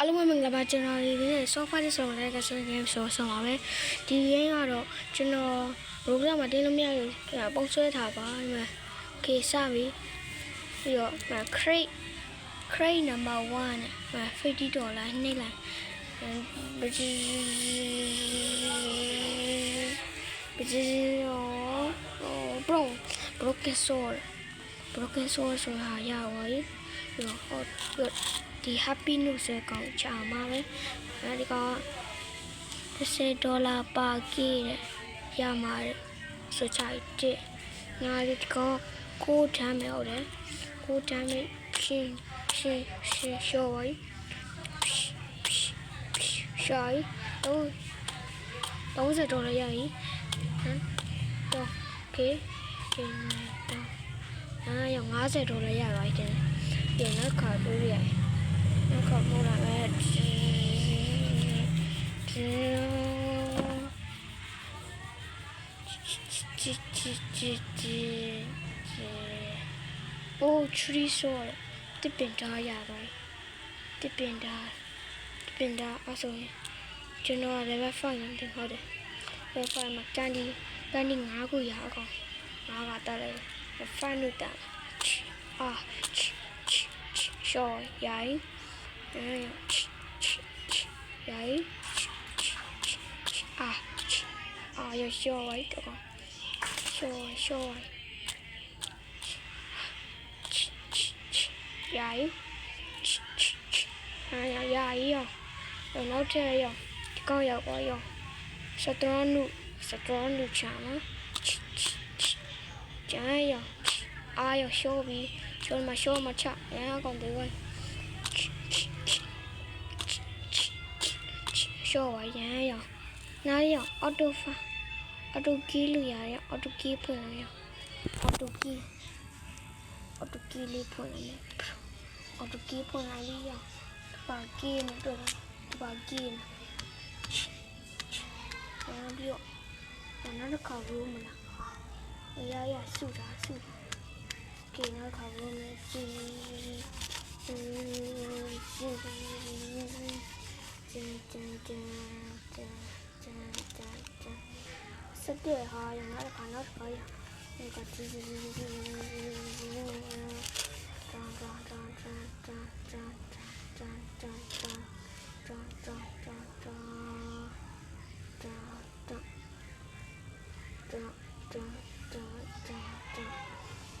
အားလုံးပဲမင်္ဂလာပါကျွန်တော်ဒီနေ့ software တွေဆိုတော့လည်းဆိုရင်ဆိုဆောင်ပါပဲဒီ game ကတော့ကျွန်တော် Roblox မှာတင်လို့မရဘူးပုံဆွဲထားပါဒီမှာ okay စပြီပြီးတော့ဒီမှာ crate crate number 1နဲ့50ဒေါ်လာနှိမ့်လိုက်ဘယ်ကြီးဘယ်ကြီးရော bro broken sword broken sword ဆိုတာရပါပြီပြီးတော့ဟောပြီးတော့ ဒီ happy news ရဲ့ကောင်ချာမှာပဲအဲဒီကောင်30ဒေါ်လာပါကီတဲ့ရမှာတဲ့ဆိုချတဲ့ငါဒီကောင်ကိုတမ်းမယ်ဟုတ်တယ်ကိုတမ်းမယ်ရှင်းရှင်းရှင်းရှော်ပါရှားတော့30ဒေါ်လာရပြီဟမ်တော့ okay ကျင်းတော့အာရော50ဒေါ်လာရပါတယ်ပြန်နောက်ခါတွေ့ရနောက် ခပ်ပိုးလာမယ်ဒီဒီဒီဒီဒီဒီโอ้ทรีโซติปินดาอย่าတော့တိပင်တာတိပင်တာအဆိုရင်ကျွန်တော် level 5လောက်တင်ဟုတ်တယ် level 5မှာတန်ဒီတန်ဒီ9ခုရအောင်ငါးပါတက်လိုက် level 5လို့တန်အာရှော်ရိုင်း Böyle Đấy. À. À rồi rồi các con Rồi. Rồi Đấy. À rồi rồi rồi Rồi nó chơi rồi. Coi rồi coi rồi. Sao tôi nó nụ Sao tôi nó nụ chạm á Trái rồi. Ai rồi, show đi. Show mà show mà chạm Nhá còn tới rồi ရှိုးမရှိုးမချရန်ကောင်တွေဝိုင်းရှိုးဝရန်ရနားရအော်တိုဖာအော်တိုကီလူရရအော်တိုကီဖွင့်ရအော်တိုကီအော်တိုကီလေးဖွင့်ရအော်တိုကီဖွင့်ရလေးရပါကီမတော့ပါကီမပြန်ပြီးတော့နောက်တစ်ခါရိုးမလားအရာရစုတာစုတာကဲနောက်တစ်ခါရိုးမယ်စီစီစီ Sıkıyor hayvanlar kanar kaya.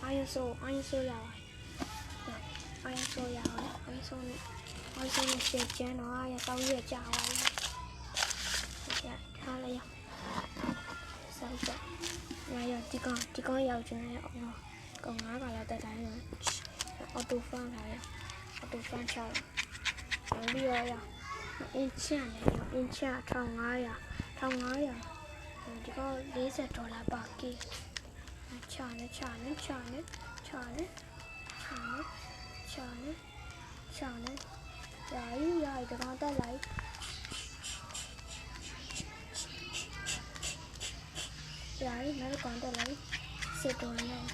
Anh số, anh số giàu, anh số giàu, anh số nữa. အောက်ဆုံးရှေ့ကျန်းတော့ရတောင်းရကြပါဘူး။ကြထားလိုက်ရ။ဆောက်ကြ။ညာရဒီကောင်ဒီကောင်ရောက်ချင်တယ်အော်။ကောင်ငါးကလာတက်တိုင်းရ။အော်တိုဖန်လာရ။အော်တိုဖန်ချလာ။ဆောက်ပြီးရရ။အင်းချန်တယ်အင်းချ1500 1500ဒီကောင်40ဒေါ်လာပါကေ။ချာနဲ့ချာနဲ့ချာနဲ့ချာနဲ့ချာနဲ့ချာနဲ့ချာနဲ့ ရာယူရာဒီကောင်တက်လိုက်ရာယူနောက်ကောင်တက်လိုက်10ဒေါ်လာနဲ့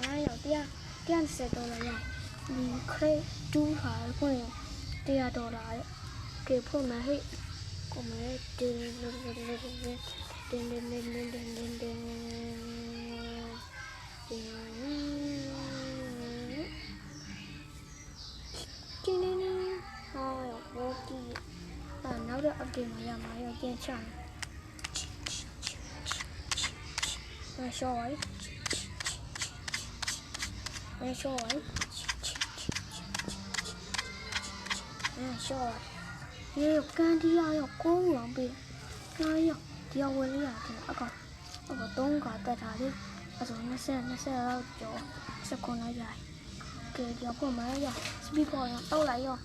အားရောက်တရား110ဒေါ်လာရဒီခရက်တူးဟာဖွင့်ရ100ဒေါ်လာရဲ့ကဲဖွင့်မယ်ဟဲ့ကိုမဲတင်းတင်းတင်းတင်းတင်းတင်းတင်းတင်းတင်းတင်း တင်းတင်းတင်းဟောရောဘောတီဟာနောက်တော့ update မှာရမှာရောပြန်ချမယ်မရှော်ဝိုင်းမရှော်ဝိုင်းမရှော်ဝိုင်းရေကန်ဒီယာရောကိုးအောင်ပေးနားရောဒီယာဝင်လေးရတယ်အကောင်အကောင်၃ခါတက်တာလေအစုံ20 20လောက်ကျော်စက္ကန့်လောက်ရတယ် 그 여보 말이야 스피커야 떠올라요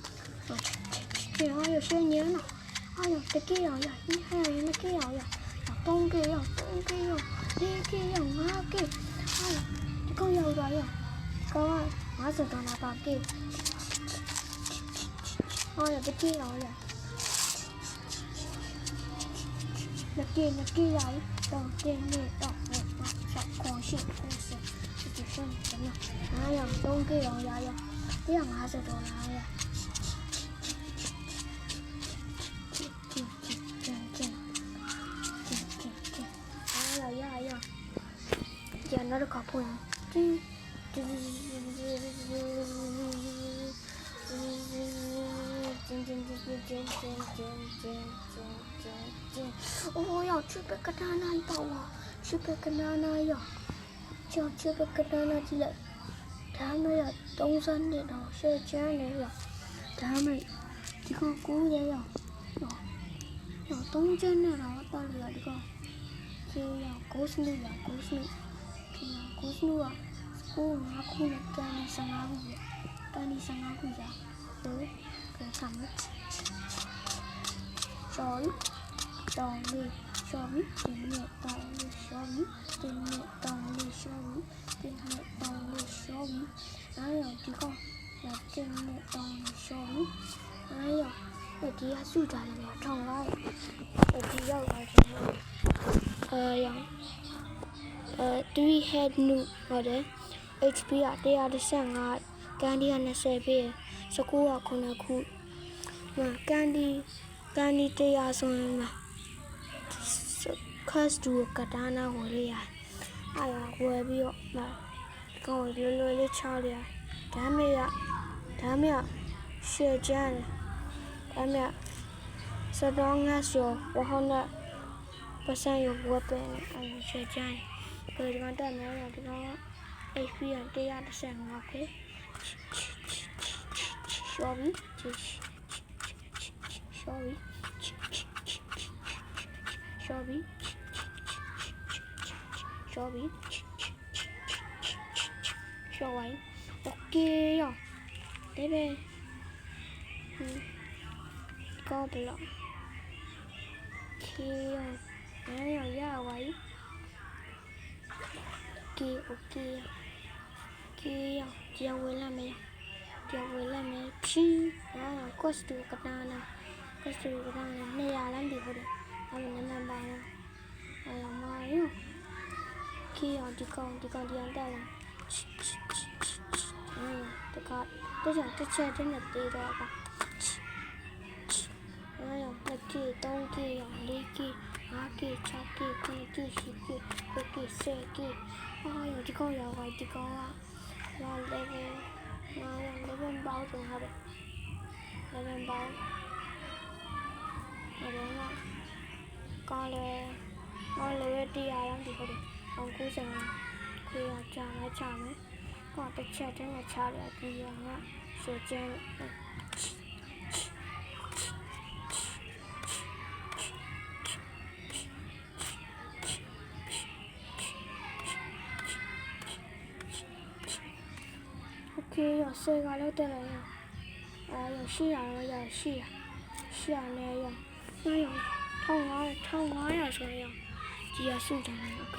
그래요 신이는 아유 듣기요야 이해요 느끼요야 동기요 동기요 느끼요 하기 아유 이거 여봐요 그거 맞아 전화 받기 아유 느끼요야 느끼 느끼요 동기니 동기 동기 空性，空性。 좀 있잖 아. 나 야, 똥개 영야 야. 그냥 아주 놀아 야. 야야 야. 옛날에 가보 야. 오 야, 출백가 하나 한다 와. 출백가 하나 야. trong chưa có cái đó là chỉ là thả mấy là đông dân để nó sẽ chơi này rồi, thả mấy chỉ có cú vậy rồi. Nó nó đông dân này nó ta là đi con chỉ là cố sinh đi là cố sinh thì là cố sinh là cố mà cố là ta đi sang áo gì ta đi sang áo gì tới cái thằng tròn tròn đi နေ15ခုကြာဟိုကဲဆမ်းရှော်တောင်းလေးရှော်ပြီးတင်းနဲ့တောင်းလေးရှော်ပြီးတင်းနဲ့တောင်းလေးရှော်ပြီးတင်းနဲ့တောင်းလေးရှော်ပြီးအားရဒီကောင်ရတင်းနဲ့တောင်းလေးရှော်ပြီးအားရဒီကစုကြတယ်ဗျထောင်းလာဒီရောက်လာတယ်အဲရအဲ3 head new ဟုတ်တယ် HP က135ကန်ဒီက20ပြည့်စကူက9ခုမှကန်ဒီကန်ဒီ100ဆိုရင် မှ cost to ကတာနာဝယ်ရအားရဝယ်ပြီးတော့မှကောင်းလွယ်လွယ်လေးချရဒါမေရဒါမေရှယ်ချန်ဒါမေစတော့ငါဆောဝဟနာပစံရဝယ်ပဲအဲ့ရှယ်ချန်ဒီမှာတက်မယ်ဒီကောင်က HP က135ပဲရှော်ပြီရှော်ပြီရှော် ပြီရှော်ပြီရှော်ဝိုင်းโอเคရောဒါပဲကောဘလောခေရောအဲ့ရောရဝိုင်း โอเคโอเคโอเคရကြောင်ဝင်လာမယ်ကြောင်ဝင်လာမယ်ဖြင်းအာကော့စတူကတာနာကော့စတူကတာနာနေရာလမ်းဒီဟုတ်တယ်အဲ့လိုနံပါတ်အဲ့လိုမာယော ခီအောင်ဒီကောင်ဒီကောင်ဒီအောင်တက်လာအင်းတခါတချင်တစ်ချက်တည်းနဲ့တေးတော့ပါအဲရလက်ကေ3ကေရ4ကေ5ကေ6ကေ9ကေ10ကေ9ကေ10ကေအော်ရဒီကောင်ရောက်ပါဒီကောင်ကလာလေဗယ်လာလေဗယ်ဘောက်တင်ရတယ်လေဗယ်ဘောက်အဲ့တော့ကလည်းကလည်းတရားရမ်းဒီဟုတ်တယ် အောင်90ခေရကြာမယ်ကြာမယ်ကောတစ်ချက်တည်းနဲ့ချရတယ်ဒီရောကရှေ့ကျန်း โอเคရဆေကလည်းတက်လာရအဲရရှိရတော့ရရှိရရှိရနဲ့ရနိုင်ရထောင်း၅ထောင်း900ဆိုရဒီရစုတယ်โอเค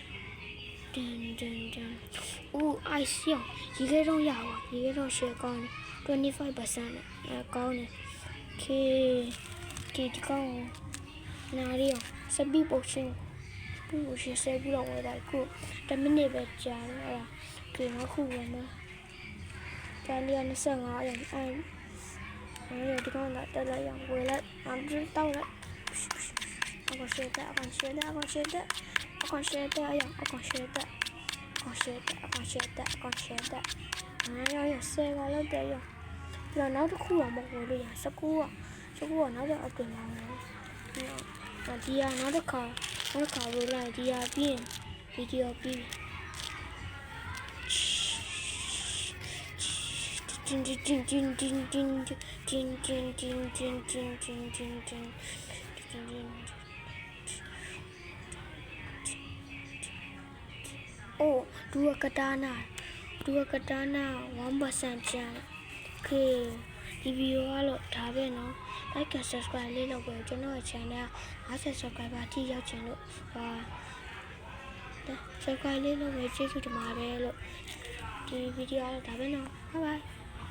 လာမယ်ချင်း Ooh, I see. ရေခဲတော့ရပါရေခဲတော့ share ကောင်းတယ်25%နဲ့အဲကောင်းတယ် Okay ဒီဒီကောင်းနားရီအောင်စပီပုတ်ရှင်စပီပုတ်ရှင်ဆဲပြီးတော့ဝယ်တာခု10မိနစ်ပဲကြာတယ်အဲ့ဒါ Okay ငါခုဝင်မယ်ကြာလျာ25ရအောင်အဲအဲ့ဒီကောင်လာတက်လိုက်အောင်ဝယ်လိုက်အောင်တောက်လိုက်အကောင်ရှေ့တက်အကောင်ရှေ့တက်အကောင်ရှေ့တက်အကောင်ရှေ့တက်အကောင်အကောင်ရှေ့တက်အကောင်ရှေ့တ က်အကောင်ရှေ့တက်အကောင်ရှေ့တက်အဲရရဆယ်ကလည်းတက်ရပြီးတော့နောက်တစ်ခုတော့မဟုတ်လို့ရ19က19ကနောက်တော့အပြင်လာတယ်ဒီကနောက်တစ်ခါနောက်တစ်ခါဝယ်လိုက်ဒီကပြီးရင်ဗီဒီယိုပြီး Ding ding ding ding ding ding ding Oh, dua katana. Dua katana 1% chance. Okay. ဒီဗီဒီယိုကတော့ဒါပဲเนาะ like and subscribe လေးလုပ်ပြီးကျွန်တော်ရဲ့ channel 50 subscriber အထိရောက်ချင်လို့ဟာ subscribe လေးလုပ်ပြီးကျေးဇူးတင်ပါတယ်လို့ဒီဗီဒီယိုကတော့ဒါပဲเนาะ bye bye